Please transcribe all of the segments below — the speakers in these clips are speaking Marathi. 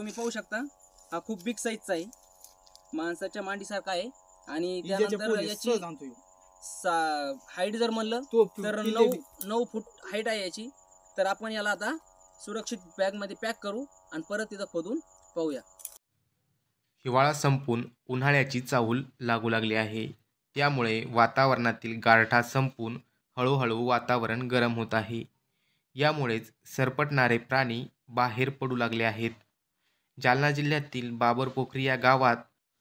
तुम्ही पाहू शकता हा खूप बिग साईजचा आहे. माणसाच्या मांडीसारखा आहे. आणि त्यानंतर याची. हाईट जर म्हणलं तर नऊ. नऊ फूट हाईट आहे याची. तर आपण याला आता सुरक्षित बॅगमध्ये पॅक करू आणि परत तिथं खोदून पाहूया. हिवाळा संपून उन्हाळ्याची चाहूल लागू लागली आहे. त्यामुळे वातावरणातील गारठा संपून हळूहळू वातावरण गरम होत आहे. यामुळेच सरपटणारे प्राणी बाहेर पडू लागले आहेत. जालना जिल्ह्यातील बाबरपोखरी या गावात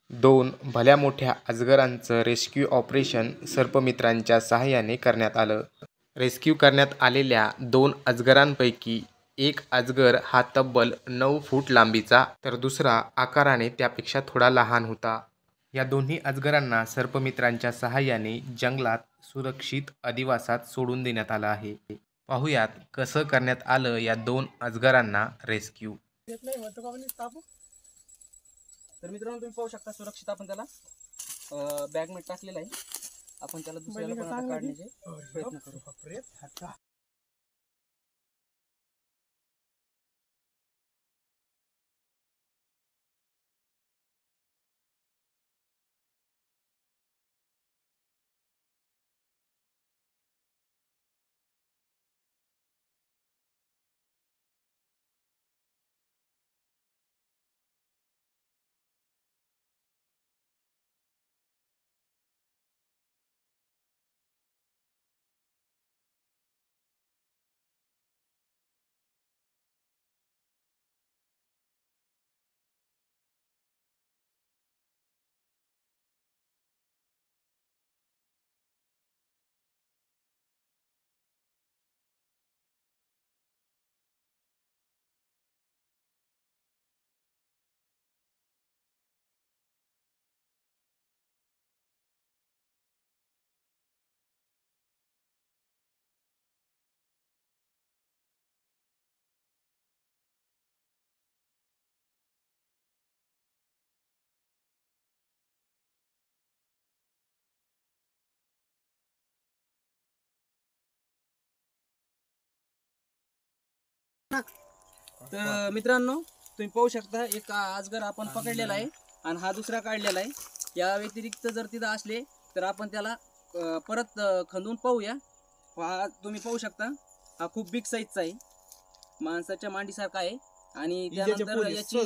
दोन भल्या मोठ्या अजगरांचं रेस्क्यू ऑपरेशन सर्पमित्रांच्या सहाय्याने करण्यात आलं. रेस्क्यू करण्यात आलेल्या दोन अजगरांपैकी एक अजगर हा तब्बल नऊ फूट लांबीचा तर दुसरा आकाराने त्यापेक्षा थोडा लहान होता. या दोन्ही अजगरांना सर्पमित्रांच्या सहाय्याने जंगलात सुरक्षित अधिवासात सोडून देण्यात आलं आहे. पाहुयात कसं करण्यात आलं या दोन अजगरांना रेस्क्यू. तर मित्रांनो तुम्ही पाहू शकता सुरक्षित आपण त्याला बॅगमध्ये टाकलेला आहे. आपण त्याला दुसऱ्याला पण आता काढण्याचे प्रयत्न करू. तर मित्रांनो तुम्ही पाहू शकता एक आजगर आपण पकडलेला आहे आणि हा दुसरा काढलेला आहे. या व्यतिरिक्त जर तिथं असले तर आपण त्याला परत खंदून पाहूया. हा तुम्ही पाहू शकता हा खूप बिग साईजचा आहे. माणसाच्या मांडीसारखा आहे. आणि त्यानंतर याची.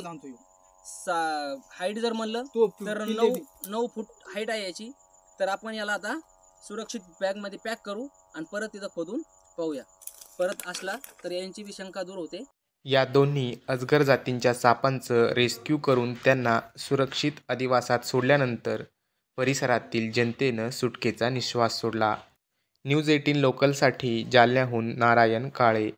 हाईट जर म्हणलं तर नऊ. नऊ फूट हाईट आहे याची. तर आपण याला आता सुरक्षित बॅगमध्ये पॅक करू आणि परत तिथं खोदून पाहूया. परत असला तर यांची बी शंका दूर होते. या दोन्ही अजगर जातींच्या सापांचं रेस्क्यू करून त्यांना सुरक्षित अधिवासात सोडल्यानंतर परिसरातील जनतेनं सुटकेचा निश्वास सोडला. न्यूज एटीन लोकलसाठी जालन्याहून नारायण काळे.